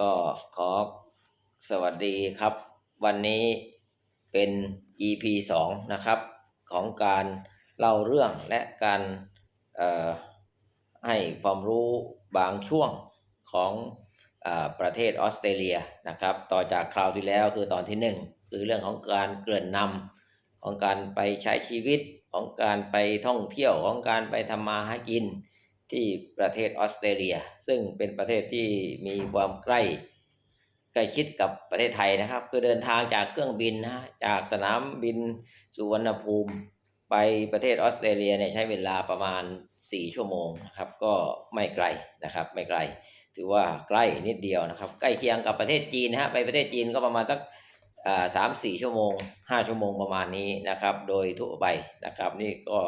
ก็ขอสวัสดีครับ วันนี้เป็น EP 2 นะครับของการเล่าเรื่องและการเอ่อให้ความรู้บางช่วงของอาประเทศออสเตรเลียนะครับ ต่อจากคราวที่แล้วคือตอนที่ 1 คือเรื่องของการเกริ่นนำของการไปใช้ชีวิตของการไปท่องเที่ยวของการไปทำมาหากิน ที่ประเทศออสเตรเลีย ซึ่งเป็นประเทศที่มีความใกล้ใกล้ชิดกับประเทศไทยนะครับ คือเดินทางจากเครื่องบินนะจากสนามบินสุวรรณภูมิ ไปประเทศออสเตรเลียเนี่ยใช้เวลาประมาณ 4 ชั่วโมงนะครับ ก็ไม่ไกลนะครับ ไม่ไกล ถือว่าใกล้นิดเดียวนะครับ ใกล้เคียงกับประเทศจีนนะฮะไปประเทศจีนก็ประมาณสักสามสี่ชั่วโมงห้าชั่วโมงประมาณนี้นะครับ โดยทั่วไปนะครับ นี่ก็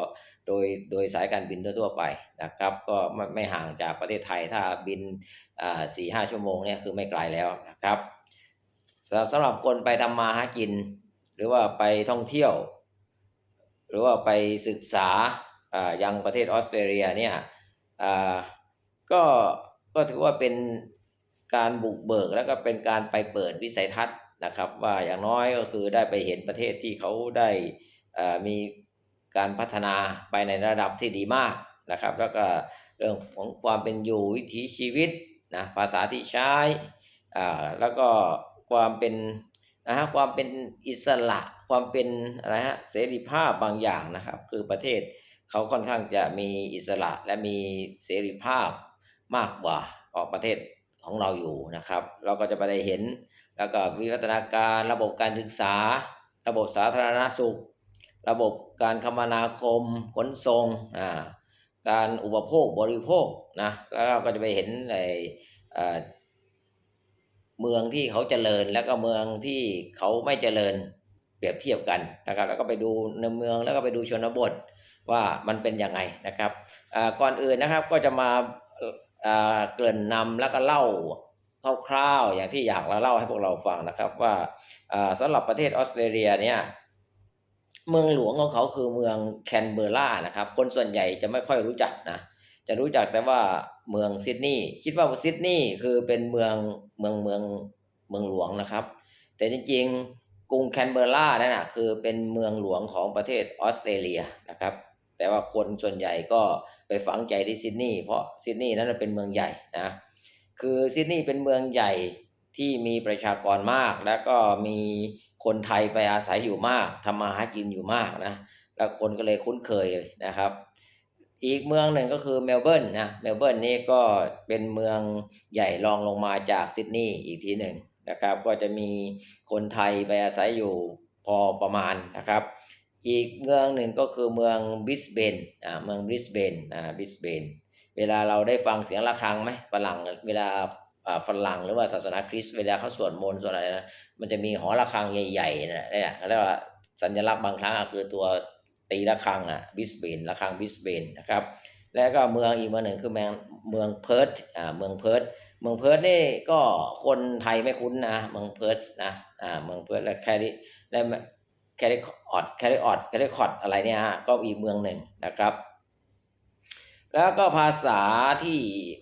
โดยโดยสายการบินทั่วๆไปนะครับ ก็ไม่ไม่ห่างจากประเทศไทยถ้าบินสี่ห้าชั่วโมงเนี่ยคือไม่ไกลแล้วนะครับสำหรับคนไปทำมาหากิน หรือว่าไปท่องเที่ยว หรือว่าไปศึกษายังประเทศออสเตรเลียเนี่ยก็ก็ถือว่าเป็นการบุกเบิกแล้วก็เป็นการไปเปิดวิสัยทัศน์นะครับ ว่าอย่างน้อยก็คือได้ไปเห็นประเทศที่เขาได้มี การพัฒนาไปในระดับที่ดีมากนะครับ แล้วก็เรื่องของความเป็นอยู่วิถีชีวิตนะภาษาที่ใช้อ่าแล้วก็ความเป็นนะฮะความเป็นอิสระความเป็นอะไรฮะเสรีภาพบางอย่างนะครับ คือประเทศเขาค่อนข้างจะมีอิสระและมีเสรีภาพมากกว่าของประเทศของเราอยู่นะครับ เราก็จะไปได้เห็น แล้วก็วิวัฒนาการระบบการศึกษา ระบบสาธารณสุข ระบบการคมนาคมขนส่งอ่าการอุปโภคบริโภคนะแล้วเราก็จะไปเห็นในเมืองที่เขาเจริญแล้วก็เมืองที่เขาไม่เจริญเปรียบเทียบกันนะครับ แล้วก็ไปดูในเมืองแล้วก็ไปดูชนบทว่ามันเป็นยังไงนะครับก่อนอื่นนะครับก็จะมาเกริ่นนำแล้วก็เล่าคร่าวๆอย่างที่อยากเล่าให้พวกเราฟังนะครับว่าสำหรับประเทศออสเตรเลียเนี่ย เมืองหลวงของเขาคือเมืองแคนเบอร์รานะครับ คนส่วนใหญ่จะไม่ค่อยรู้จักนะ จะรู้จักแต่ว่าเมืองซิดนีย์คิดว่าซิดนีย์คือเป็นเมืองเมืองเมืองเมืองหลวงนะครับ แต่จริงๆกรุงแคนเบอร์รานั่นนะคือเป็นเมืองหลวงของประเทศออสเตรเลียนะครับ แต่ว่าคนส่วนใหญ่ก็ไปฝังใจที่ซิดนีย์เพราะซิดนีย์นั้นเป็นเมืองใหญ่นะคือซิดนีย์เป็นเมืองใหญ่ ที่มีประชากรมาก แล้วก็มีคนไทยไปอาศัยอยู่มากทำมาหากินอยู่มากนะแล้วคนก็เลยคุ้นเคยนะครับ อีกเมืองหนึ่งก็คือเมลเบิร์นนะเมลเบิร์นนี่ก็เป็นเมืองใหญ่รองลงมาจากซิดนีย์อีกทีหนึ่งนะครับ ก็จะมีคนไทยไปอาศัยอยู่พอประมาณนะครับ อีกเมืองหนึ่งก็คือเมืองบริสเบนอ่าเมืองบริสเบนอ่าบริสเบนเวลาเราได้ฟังเสียงะระฆังไหมฝรั่งเวลา ฝรั่งหรือว่าศาสนาคริสต์เวลาเขาสวดมนต์สวดอะไรนะมันจะมีหอระฆังใหญ่ๆนะนี่เขาเรียกว่าสัญลักษณ์บางครั้งคือตัวตีระฆังอะบิสเบนระฆังบิสเบนนะครับแล้วก็เมืองอีกเมืองหนึ่งคือเมืองเมืองเพิร์ตอ่าเมืองเพิร์ตเมืองเพิร์ตนี่ก็คนไทยไม่คุ้นนะเมืองเพิร์ตนะอ่าเมืองเพิร์ตและแคริและแคริออดแคริออดแคริคอดอะไรเนี่ยฮะก็อีกเมืองหนึ่งนะครับ แล้วก็ภาษาที่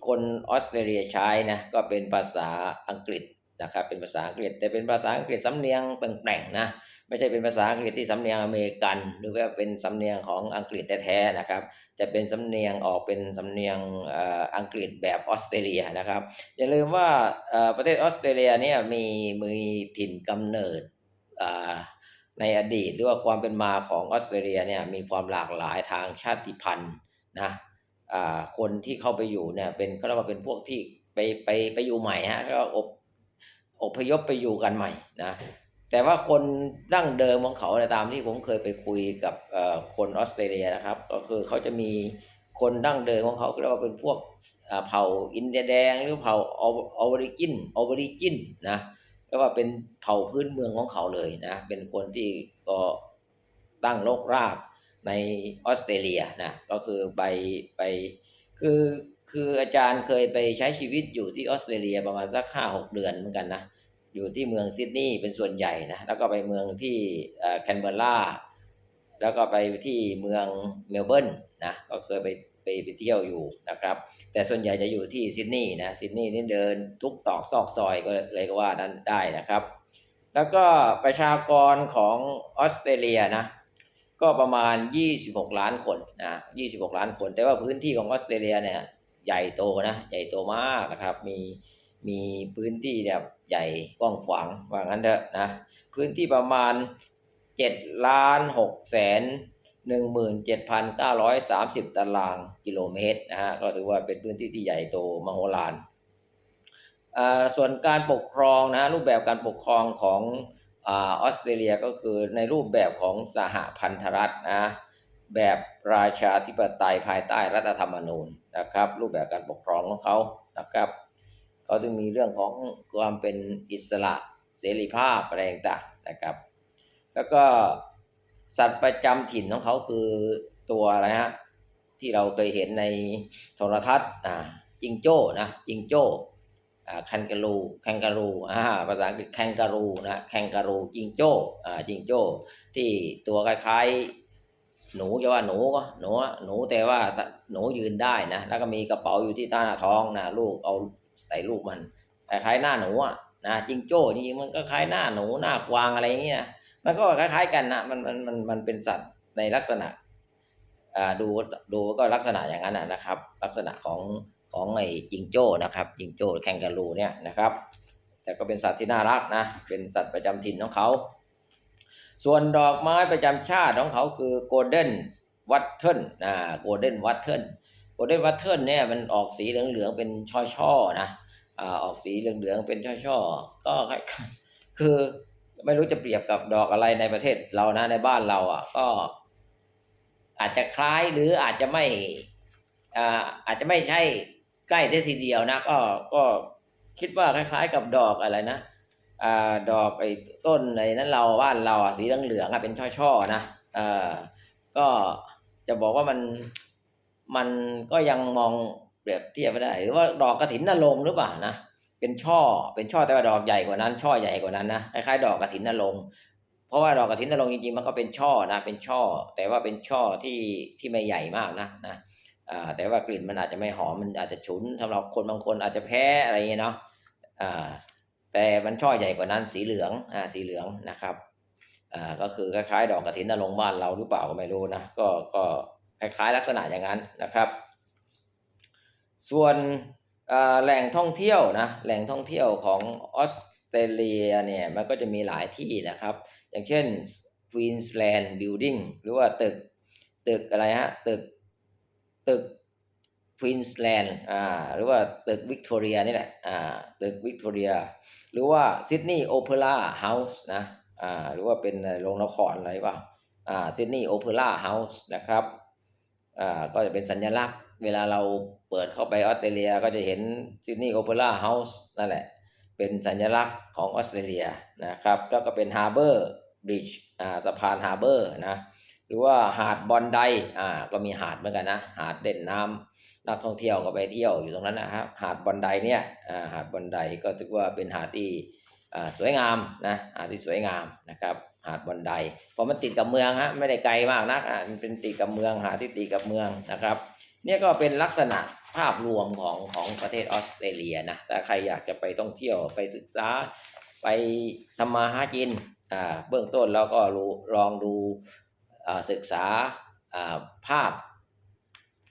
คนออสเตรเลียใช้นะก็เป็นภาษาอังกฤษนะครับเป็นภาษาอังกฤษแต่เป็นภาษาอังกฤษสำเนียงแปลงๆนะไม่ใช่เป็นภาษาอังกฤษที่สำเนียงอเมริกัน หรือว่าเป็นสำเนียงของอังกฤษแท้ๆนะครับ จะเป็นสำเนียงออกเป็นสำเนียงอังกฤษแบบออสเตรเลียนะครับอย่าลืมว่าประเทศออสเตรเลียเนี่ยมีมีถิ่นกำเนิดในอดีตหรือว่าความเป็นมาของออสเตรเลียเนี่ยมีความหลากหลายทางชาติพันธุ์นะ คนที่เข้าไปอยู่เนี่ยเป็นเขาเรียกว่าเป็นพวกที่ไปไปไปอยู่ใหม่ฮะก็อบอพยพไปอยู่กันใหม่นะแต่ว่าคนดั้งเดิมของเขาตามที่ผมเคยไปคุยกับคนออสเตรเลียนะครับ ก็คือเขาจะมีคนดั้งเดิมของเขาเรียกว่าเป็นพวกเผ่าอินเดียแดง หรือเผ่าออริจินออริจินนะเรียกว่าเป็นเผ่าพื้นเมืองของเขาเลยนะเป็นคนที่ก็ตั้งโลกราก ในออสเตรเลียนะก็คือไปไปคือคืออาจารย์เคยไปใช้ชีวิตอยู่ที่ออสเตรเลียประมาณสักห้าหกเดือนเหมือนกันนะอยู่ที่เมืองซิดนีย์เป็นส่วนใหญ่นะแล้วก็ไปเมืองที่แคนเบอร์ราแล้วก็ไปที่เมืองเมลเบิร์นนะก็เคยไปไปไปเที่ยวอยู่นะครับ แต่ส่วนใหญ่จะอยู่ที่ซิดนีย์นะซิดนีย์นี่เดินทุกตอกซอกซอยก็เลยก็ว่านั้นได้นะครับ แล้วก็ประชากรของออสเตรเลียนะ ก็ประมาณ 26 ล้านคนนะ26 ล้านคน แต่ว่าพื้นที่ของออสเตรเลียเนี่ยใหญ่โตนะ ใหญ่โตมากนะครับ มีมีพื้นที่แบบใหญ่กว้างขวางว่างั้นเถอะนะ พื้นที่ประมาณ 7 ล้าน6แสน17,930 ตารางกิโลเมตรนะฮะ ก็ถือว่าเป็นพื้นที่ที่ใหญ่โตมโหฬารอ่าส่วนการปกครองนะรูปแบบการปกครองของ ออสเตรเลียก็คือในรูปแบบของสหพันธรัฐนะแบบราชาธิปไตยภายใต้รัฐธรรมนูญนะครับ รูปแบบการปกครองของเขานะครับเขาจึงมีเรื่องของความเป็นอิสระเสรีภาพอะไรต่างๆนะครับ แล้วก็สัตว์ประจำถิ่นของเขาคือตัวอะไรฮะที่เราเคยเห็นในโทรทัศน์อ่าจิงโจ้นะจิงโจ้ คันการูแคนการูอ่าภาษาอังกฤษแคนการูนะแคนการูจิงโจ้อ่าจิงโจ้ที่ตัวคล้ายๆหนูจะว่าหนูก็หนูหนูแต่ว่าหนูยืนได้นะแล้วก็มีกระเป๋าอยู่ที่ใต้หน้าท้องนะลูกเอาใส่ลูกมันคล้ายๆหน้าหนูอะนะจิงโจ้จริงๆมันก็คล้ายหน้าหนูหน้ากวางอะไรเงี้ยมันก็คล้ายๆกันนะมันมันมันมันเป็นสัตว์ในลักษณะอ่าดูดูก็ลักษณะอย่างนั้นนะครับ ลักษณะของ ของไอ้จิงโจ้นะครับจิงโจ้แคนการูเนี่ยนะครับ แต่ก็เป็นสัตว์ที่น่ารักนะเป็นสัตว์ประจำถิ่นของเขา ส่วนดอกไม้ประจำชาติของเขาคือโกลเด้นวัตเทิลนะโกลเด้นวัตเทิลโกลเด้นวัตเทิลเนี่ยมันออกสีเหลืองๆเป็นช่อๆนะอ่าออกสีเหลืองๆเป็นช่อๆก็คือไม่รู้จะเปรียบกับดอกอะไรในประเทศเรานะในบ้านเราอะก็อาจจะคล้ายหรืออาจจะไม่อ่าอาจจะไม่ใช่ ใกล้ได้ทีเดียวนะก็ก็คิดว่าคล้าย ๆ กับดอกอะไรนะอ่าดอกไอ้ต้นในนั้นเราบ้านเราอะสีเหลืองๆอะเป็นช่อๆนะเออก็จะบอกว่ามันมันก็ยังมองเปรียบเทียบไม่ได้ หรือว่าดอกกระถินนรงหรือเปล่านะเป็นช่อเป็นช่อแต่ว่าดอกใหญ่กว่านั้น ช่อใหญ่กว่านั้นนะคล้ายๆดอกกระถินนรงเพราะว่าดอกกระถินนรงจริงๆมันก็เป็นช่อนะเป็นช่อ แต่ว่าเป็นช่อที่ที่ไม่ใหญ่มากนะนะ แต่ว่ากลิ่นมันอาจจะไม่หอมมันอาจจะฉุนสำหรับคนบางคนอาจจะแพ้อะไรเงี้ยเนาะอ่าแต่มันช่อใหญ่กว่านั้นสีเหลืองอ่าสีเหลืองนะครับอ่าก็คือคล้ายๆดอกกระถินนรงบ้านเราหรือเปล่าก็ไม่รู้นะก็ก็คล้ายๆลักษณะอย่างนั้นนะครับ ส่วนแหล่งท่องเที่ยวนะแหล่งท่องเที่ยวของออสเตรเลียเนี่ยมันก็จะมีหลายที่นะครับ อย่างเช่น Queensland Building หรือว่าตึกตึกอะไรฮะตึก ตึก Queensland อ่าหรือว่าตึกวิกตอเรียนี่แหละอ่าตึกวิกตอเรียหรือว่า Sydney Opera House นะอ่าหรือว่าเป็นโรงละครอะไรเปล่าอ่า Sydney Opera House นะครับอ่าก็จะเป็นสัญลักษณ์เวลาเราเปิดเข้าไปออสเตรเลียก็จะเห็นซิดนีย์โอเปร่าเฮาส์นั่นแหละ เป็นสัญลักษณ์ของออสเตรเลียนะครับแล้วก็เป็นฮาร์เบอร์บริดจ์อ่าสะพานฮาร์เบอร์นะ หรือว่าหาดบอนไดอ่า ก็มีหาดเหมือนกันนะ หาดเด่นน้ำนักท่องเที่ยวก็ไปเที่ยวอยู่ตรงนั้นนะครับ หาดบอนไดเนี่ยอ่าหาดบอนไดก็ถือว่าเป็นหาดที่อ่าสวยงามนะ หาดที่สวยงามนะครับ หาดบอนไดเพราะมันติดกับเมืองฮะ ไม่ได้ไกลมากนักอ่ามันเป็นติดกับเมือง หาดที่ติดกับเมืองนะครับ เนี่ยก็เป็นลักษณะภาพรวมของของประเทศออสเตรเลียนะ ถ้าใครอยากจะไปท่องเที่ยวไปศึกษาไปทำมาหากิน อ่า เบื้องต้นเราก็รู้ลองดู ศึกษาอ่าภาพ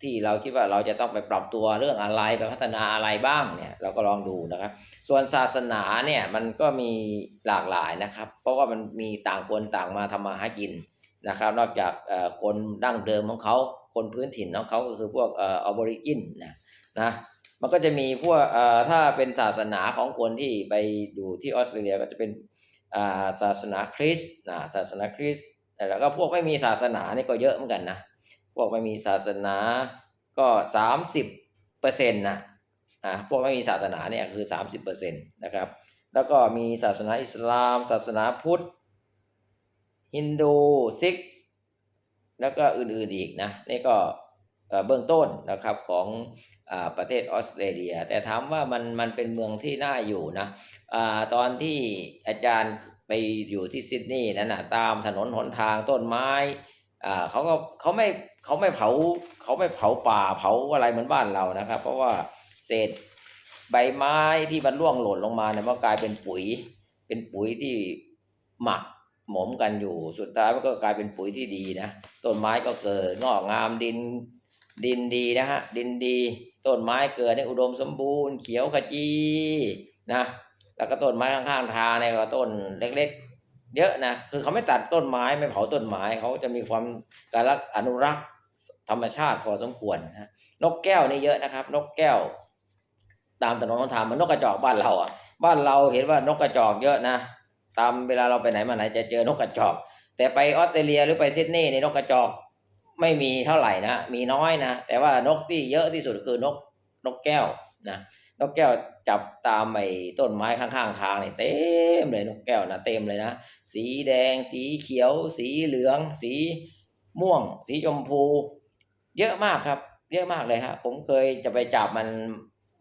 ที่เราคิดว่าเราจะต้องไปปรับตัวเรื่องอะไรไปพัฒนาอะไรบ้างเนี่ยเราก็ลองดูนะครับ ส่วนศาสนาเนี่ยมันก็มีหลากหลายนะครับ เพราะว่ามันมีต่างคนต่างมาทำมาหากินนะครับ นอกจากคนดั้งเดิมของเขาคนพื้นถิ่นของเขาก็คือพวกเอ่อออบอริจินนะนะมันก็จะมีพวกเอ่อถ้าเป็นศาสนาของคนที่ไปอยู่ที่ออสเตรเลียก็จะเป็นอ่าศาสนาคริสต์นะศาสนาคริสต์ แต่แล้วก็พวกไม่มีศาสนานี่ก็เยอะเหมือนกันนะพวกไม่มีศาสนาก็สามสิบเปอร์เซ็นต์นะอ่าพวกไม่มีศาสนาเนี่ยคือสามสิบเปอร์เซ็นต์นะครับแล้วก็มีศาสนาอิสลาม ศาสนาพุทธฮินดูซิกแล้วก็อื่นๆอีกนะนี่ก็เบื้องต้นนะครับของอประเทศออสเตรเลีย แต่ถามว่ามันมันเป็นเมืองที่น่าอยู่นะอตอนที่อาจารย์ ไปอยู่ที่ซิดนีย์นั้นนะตามถนนหนทางต้นไม้อ่าเขาก็เขาไม่เขาไม่เผาเขาไม่เผาป่าเผาอะไรเหมือนบ้านเรานะครับ เพราะว่าเศษใบไม้ที่มันร่วงหล่นลงมาเนี่ยมันก็กลายเป็นปุ๋ย เป็นปุ๋ยที่หมักหมมกันอยู่สุดท้ายมันก็กลายเป็นปุ๋ยที่ดีนะต้นไม้ก็เกิดงอกงามดินดินดีนะฮะดินดี ต้นไม้เกิดในอุดมสมบูรณ์ เขียวขจีนะ แล้วก็ต้นไม้ข้างๆทางเนี่ยก็ต้นเล็ก ๆ เยอะนะคือเขาไม่ตัดต้นไม้ไม่เผาต้นไม้เขาจะมีความการรักอนุรักษ์ธรรมชาติพอสมควรนะนกแก้วนี่เยอะนะครับ นกแก้ว ตามถนนหนทางมันนกกระจอกบ้านเราอะ บ้านเราเห็นว่านกกระจอกเยอะนะตามเวลาเราไปไหนมาไหนจะเจอนกกระจอก แต่ไปออสเตรเลียหรือไปซิดนีย์ในนกกระจอกไม่มีเท่าไหร่นะมีน้อยนะแต่ว่านกที่เยอะที่สุดคือนกนกแก้ว นะนกแก้วจับตามไอ้ต้นไม้ข้างๆทางเนี่ยเต็มเลยนกแก้วนะเต็มเลยนะ สีแดง สีเขียว สีเหลือง สีม่วง สีชมพู เยอะมากครับ เยอะมากเลยครับผมเคยจะไปจับมัน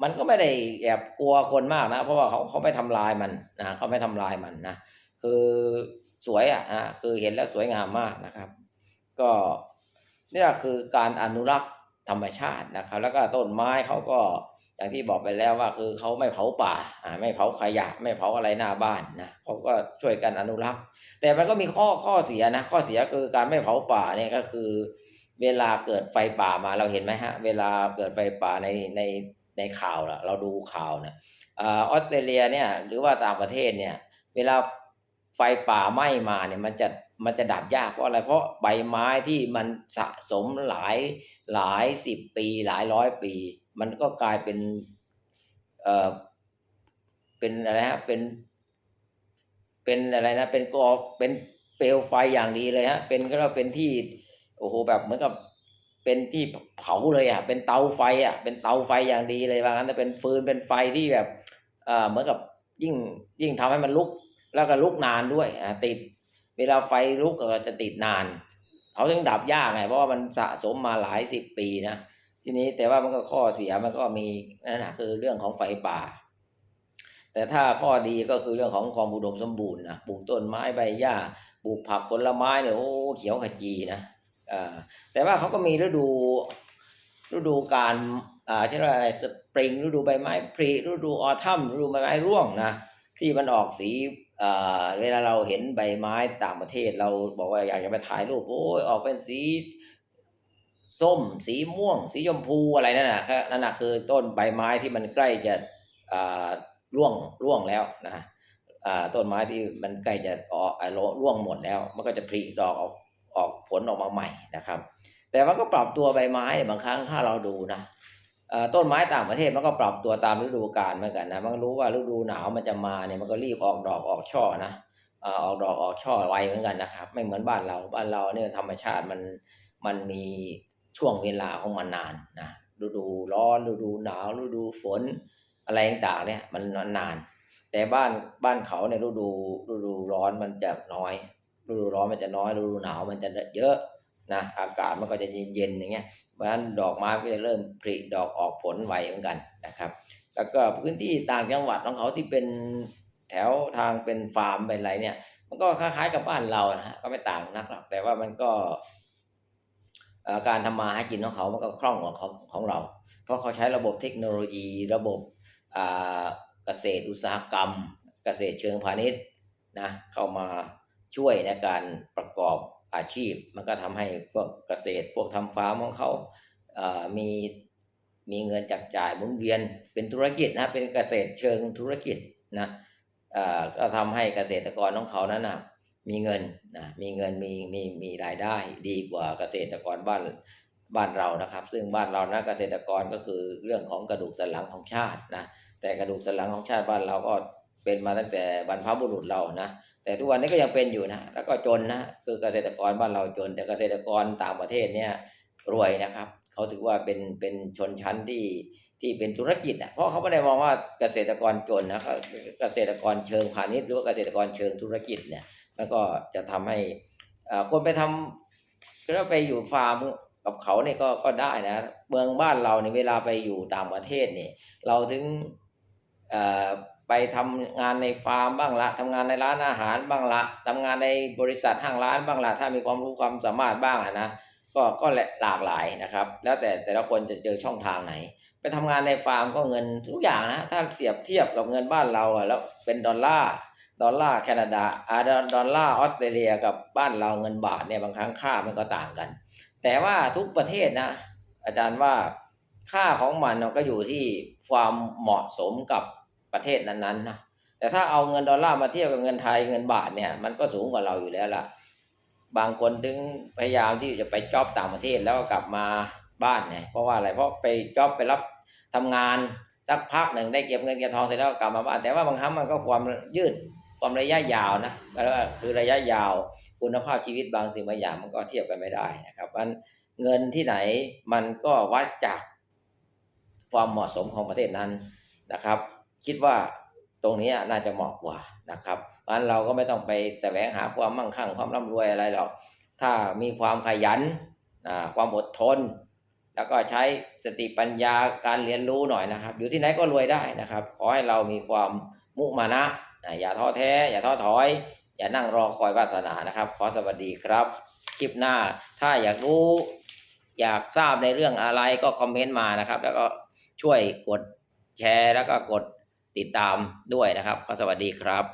มันก็ไม่ได้แอบกลัวคนมากนะ เพราะว่าเขาเขาไม่ทำลายมันนะเขาไม่ทำลายมันนะคือสวยอะนะคือเห็นแล้วสวยงามมากนะครับ ก็นี่แหละคือการอนุรักษ์ธรรมชาตินะครับ แล้วก็ต้นไม้เขาก็ อย่างที่บอกไปแล้วว่าคือเขาไม่เผาป่าอ่าไม่เผาขยะ ไม่เผาอะไรหน้าบ้านนะเขาก็ช่วยกันอนุรักษ์ แต่มันก็มีข้อข้อเสียนะ ข้อเสียคือการไม่เผาป่าเนี่ยก็คือ เวลาเกิดไฟป่ามาเราเห็นไหมฮะ เวลาเกิดไฟป่าในในในข่าวละเราดูข่าวนะอ่าออสเตรเลียเนี่ยหรือว่าต่างประเทศเนี่ย เวลาไฟป่าไหม้มาเนี่ยมันจะมันจะดับยากเพราะอะไรเพราะใบไม้ที่มันสะสมหลายหลายสิบปีหลายร้อยปี มันก็กลายเป็นเอ่อเป็นอะไรฮะเป็น เป็นอะไรนะ เป็นกอเป็นเปลวไฟอย่างดีเลยฮะ เป็นก็เป็นที่โอ้โหแบบเหมือนกับเป็นที่เผาเลยอะ เป็นเตาไฟอะ เป็นเตาไฟอย่างดีเลยว่างั้นแต่เป็นฟืนเป็นไฟที่แบบเอ่อเหมือนกับยิ่งยิ่งทำให้มันลุกแล้วก็ลุกนานด้วยอ่าติด เวลาไฟลุกก็จะติดนานเขาถึงดับยากไงเพราะว่ามันสะสมมาหลายสิบปีนะ ทีนี้แต่ว่ามันก็ข้อเสียมันก็มีนั่นนะคือเรื่องของไฟป่า แต่ถ้าข้อดีก็คือเรื่องของความอุดมสมบูรณ์นะปลูกต้นไม้ใบหญ้าปลูกผักผลไม้เนี่ยโอ้เขียวขจีนะอ่าแต่ว่าเขาก็มีฤดูฤดูการอ่าที่เรียกว่าอะไรสปริงฤดูใบไม้ผลิฤดูออทัมฤดูใบไม้ร่วงนะที่มันออกสีอ่าเวลาเราเห็นใบไม้ต่างประเทศเราบอกว่าอยากจะไปถ่ายรูปโอ้ยออกเป็นสี ส้ม สีม่วง สีชมพูอะไรนั่นน่ะครับนั่นน่ะคือต้นใบไม้ที่มันใกล้จะอ่าร่วงร่วงแล้วนะอ่าต้นไม้ที่มันใกล้จะออกอ่าร่วงหมดแล้ว มันก็จะผลิดอกออกออกผลออกมาใหม่นะครับ แต่มันก็ปรับตัวใบไม้บางครั้งถ้าเราดูนะอ่อต้นไม้ต่างประเทศมันก็ปรับตัวตามฤดูกาลเหมือนกันนะมันรู้ว่าฤดูหนาวมันจะมาเนี่ยมันก็รีบออกดอกออกช่อนะอ่าออกดอกออกช่อไวเหมือนกันนะครับ ไม่เหมือนบ้านเราบ้านเราเนี่ยธรรมชาติมันมันมี ช่วงเวลาของมันนานนะฤดูร้อนฤดูหนาวฤดูฝนอะไรต่างๆเนี่ยมันนาน แต่บ้านบ้านเขาในยฤดูฤดูร้อนมันจะน้อยฤดูร้อนมันจะน้อยฤดูหนาวมันจะเยอะนะอากาศมันก็จะเย็นๆอย่างเงี้ยเพราะฉะนั้นดอกไม้ก็จะเริ่มผลิดอกออกผลไวเหมือนกันนะครับ แล้วก็พื้นที่ต่างจังหวัดของเขาที่เป็นแถวทางเป็นฟาร์มเป็นอะไรเนี่ย มันก็คล้ายๆกับบ้านเรานะฮะก็ไม่ต่างนักหรอกแต่ว่ามันก็ การทำมาหากินของเขามันก็คล่องกว่าของของเรา เพราะเขาใช้ระบบเทคโนโลยี ระบบเกษตรอุตสาหกรรม เกษตรเชิงพาณิชย์นะเข้ามาช่วยในการประกอบอาชีพ มันก็ทำให้พวกเกษตรพวกทำฟาร์มของเขามีมีเงินจับจ่ายหมุนเวียนเป็นธุรกิจนะเป็นเกษตรเชิงธุรกิจนะก็ทำให้เกษตรกรของเขานั้นนะ มีเงินนะมีเงินมีมีมีรายได้ดีกว่าเกษตรกรบ้านบ้านเรานะครับ ซึ่งบ้านเรานะเกษตรกรก็คือเรื่องของกระดูกสันหลังของชาตินะแต่กระดูกสันหลังของชาติบ้านเราก็เป็นมาตั้งแต่บรรพบุรุษเรานะแต่ทุกวันนี้ก็ยังเป็นอยู่นะแล้วก็จนนะคือเกษตรกรบ้านเราจน แต่เกษตรกรต่างประเทศเนี่ยรวยนะครับเขาถือว่าเป็นเป็นชนชั้นที่ที่เป็นธุรกิจอะเพราะเขาไม่ได้มองว่าเกษตรกรจนนะครับเกษตรกรเชิงพาณิชย์หรือว่าเกษตรกรเชิงธุรกิจเนี่ย มันก็จะทำให้อ่าคนไปทำแล้วไปอยู่ฟาร์มกับเขาเนี่ยก็ก็ได้นะ เมืองบ้านเราเนี่ยเวลาไปอยู่ต่างประเทศเนี่ยเราถึงเอ่อไปทำงานในฟาร์มบ้างละทำงานในร้านอาหารบ้างละทำงานในบริษัทห้างร้านบ้างละถ้ามีความรู้ความสามารถบ้างะนะก็ก็หลากหลายนะครับ แล้วแต่แต่ละคนจะเจอช่องทางไหน ไปทำงานในฟาร์มก็เงินทุกอย่างนะถ้าเปรียบเทียบกับเงินบ้านเราแล้วเป็นดอลลาร์ ดอลลาร์แคนาดาอ่าดอลลาร์ออสเตรเลียกับบ้านเราเงินบาทเนี่ยบางครั้งค่ามันก็ต่างกัน แต่ว่าทุกประเทศนะ อาจารย์ว่าค่าของมันก็อยู่ที่ความเหมาะสมกับประเทศนั้นๆนะแต่ถ้าเอาเงินดอลลาร์มาเทียบกับเงินไทยเงินบาทเนี่ยมันก็สูงกว่าเราอยู่แล้วล่ะ บางคนถึงพยายามที่จะไปจ็อบต่างประเทศแล้วก็กลับมาบ้านไงเพราะว่าอะไรเพราะไปจ็อบไปรับทำงานสักพักหนึ่งได้เก็บเงินเก็บทองเสร็จแล้วก็กลับมาบ้านแต่ว่าบางครั้งมันก็ความยืด ความระยะยาวนะแล้วก็คือระยะยาวคุณภาพชีวิตบางสิ่งบางอย่างมันก็เทียบกันไม่ได้นะครับมันเงินที่ไหนมันก็วัดจากความเหมาะสมของประเทศนั้นนะครับ คิดว่าตรงนี้น่าจะเหมาะกว่านะครับงั้นเราก็ไม่ต้องไปแสวงหาความมั่งคั่งความร่ำรวยอะไรหรอกถ้ามีความขยันความอดทน แล้วก็ใช้สติปัญญาการเรียนรู้หน่อยนะครับ อยู่ที่ไหนก็รวยได้นะครับ ขอให้เรามีความมุมานะ อ่าอย่าท้อแท้ อย่าท้อถอย อย่านั่งรอคอยวาสนานะครับ ขอสวัสดีครับ คลิปหน้าถ้าอยากรู้ อยากทราบในเรื่องอะไรก็คอมเมนต์มานะครับ แล้วก็ช่วยกดแชร์แล้วก็กดติดตามด้วยนะครับ ขอสวัสดีครับ